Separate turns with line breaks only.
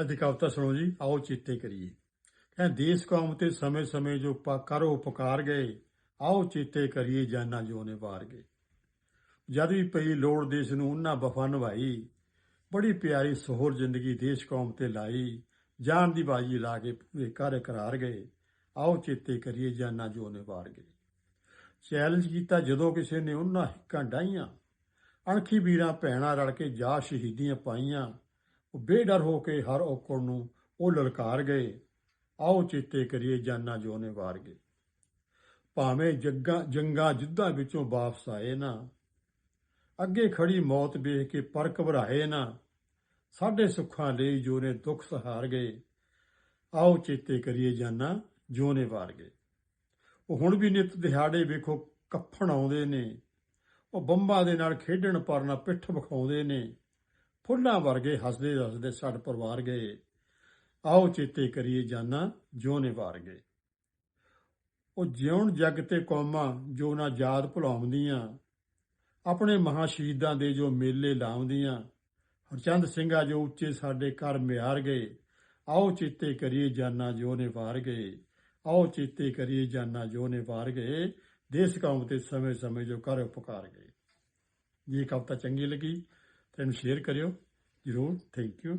ਅੱਜ ਦੀ ਕਵਿਤਾ ਸੁਣੋ ਜੀ, ਆਓ ਚੇਤੇ ਕਰੀਏ। ਕਹਿੰਦੇ, ਦੇਸ ਕੌਮ ਤੇ ਸਮੇਂ-ਸਮੇਂ ਜੋ ਪਾ ਕਰੋ ਉਪਕਾਰ ਗਏ, ਆਓ ਚੇਤੇ ਕਰੀਏ ਜਾਨਾਂ ਜੋ ਨੇ ਵਾਰ ਗਏ। ਜਦ ਵੀ ਪਈ ਲੋੜ ਦੇਸ਼ ਨੂੰ ਉਹਨਾਂ ਵਫਾ ਨਿਭਾਈ, ਬੜੀ ਪਿਆਰੀ ਸੋਹਰ ਜ਼ਿੰਦਗੀ ਦੇਸ਼ ਕੌਮ ਤੇ ਲਾਈ, ਜਾਨ ਦੀ ਬਾਜੀ ਲਾ ਕੇ ਪੂਰੇ ਕਰ ਕਰਾਰ ਗਏ, ਆਓ ਚੇਤੇ ਕਰੀਏ ਜਾਨਾਂ ਜੋ ਨੇ ਵਾਰ ਗਏ। ਚੈਲੰਜ ਕੀਤਾ ਜਦੋਂ ਕਿਸੇ ਨੇ ਉਹਨਾਂ ਹਿੱਕਾਂ ਡਾਈਆਂ ਅਣਖੀ ਵੀਰਾਂ ਭੈਣਾਂ ਰਲ ਕੇ ਜਾ ਸ਼ਹੀਦੀਆਂ ਪਾਈਆਂ ਉਹ ਬੇਡਰ ਹੋ ਕੇ ਹਰ ਔਕੜ ਨੂੰ ਉਹ ਲਲਕਾਰ ਗਏ। ਆਓ ਚੇਤੇ ਕਰੀਏ ਜਾਨਾਂ ਜੋ ਨੇ ਵਾਰ ਗਏ। ਭਾਵੇਂ ਜੱਗਾ ਜੰਗਾ ਜੁੱਧਾਂ ਵਿੱਚੋਂ ਵਾਪਸ ਆਏ ਨਾ, ਅੱਗੇ ਖੜੀ ਮੌਤ ਵੇਖ ਕੇ ਪਰ ਘਬਰਾਏ ਨਾ। ਸਾਡੇ ਸੁੱਖਾਂ ਲਈ ਜੋ ਨੇ ਦੁੱਖ ਸਹਾਰ ਗਏ, ਆਓ ਚੇਤੇ ਕਰੀਏ ਜਾਨਾਂ ਜੋ ਨੇ ਵਾਰ ਗਏ। ਉਹ ਹੁਣ ਵੀ ਨਿਤ ਦਿਹਾੜੇ ਵੇਖੋ ਕੱਫਣ ਆਉਂਦੇ ਨੇ, ਉਹ ਬੰਬਾਂ ਦੇ ਨਾਲ ਖੇਡਣ ਪਰ ਨਾ ਪਿੱਠ ਵਿਖਾਉਂਦੇ ਨੇ। ਫੁੱਲਾਂ ਵਰਗੇ ਹੱਸਦੇ ਹੱਸਦੇ ਛੱਡ ਪਰਿਵਾਰ ਗਏ। ਆਓ ਚੇਤੇ ਕਰੀਏ ਜਾਨਾਂ ਜੋ ਨੇ ਵਾਰ ਗਏ। ਉਹ ਜਿਉਣ ਜੱਗ ਤੇ ਕੌਮਾਂ, ਜੋ ਨਾ ਯਾਦ ਭੁਲਾਉਂਦੀਆਂ। ਆਪਣੇ ਮਹਾ ਸ਼ਹੀਦਾਂ ਦੇ ਜੋ ਮੇਲੇ ਲਾਉਂਦੀਆਂ। ਹਰਚੰਦ ਸਿੰਘਾ ਜੋ ਉੱਚੇ ਸਾਡੇ ਘਰ ਮਿਆਰ ਗਏ। ਆਓ ਚੇਤੇ ਕਰੀਏ ਜਾਨਾਂ ਜੋ ਨੇ ਵਾਰ ਗਏ। ਆਓ ਚੇਤੇ ਕਰੀਏ ਜਾਨਾ ਜੋ ਨੇ ਵਾਰ ਗਏ। ਦੇਸ਼ ਕੌਮ ਤੇ ਸਮੇਂ ਸਮੇਂ ਜੋ ਕਰ ਉਪਕਾਰ ਗਏ। ਜੇ ਕਵਿਤਾ ਚੰਗੀ ਲੱਗੀ। ਤਾਂ ਇਹਨੂੰ ਸ਼ੇਅਰ ਕਰਿਓ ਜਰੂਰ ਥੈਂਕ ਯੂ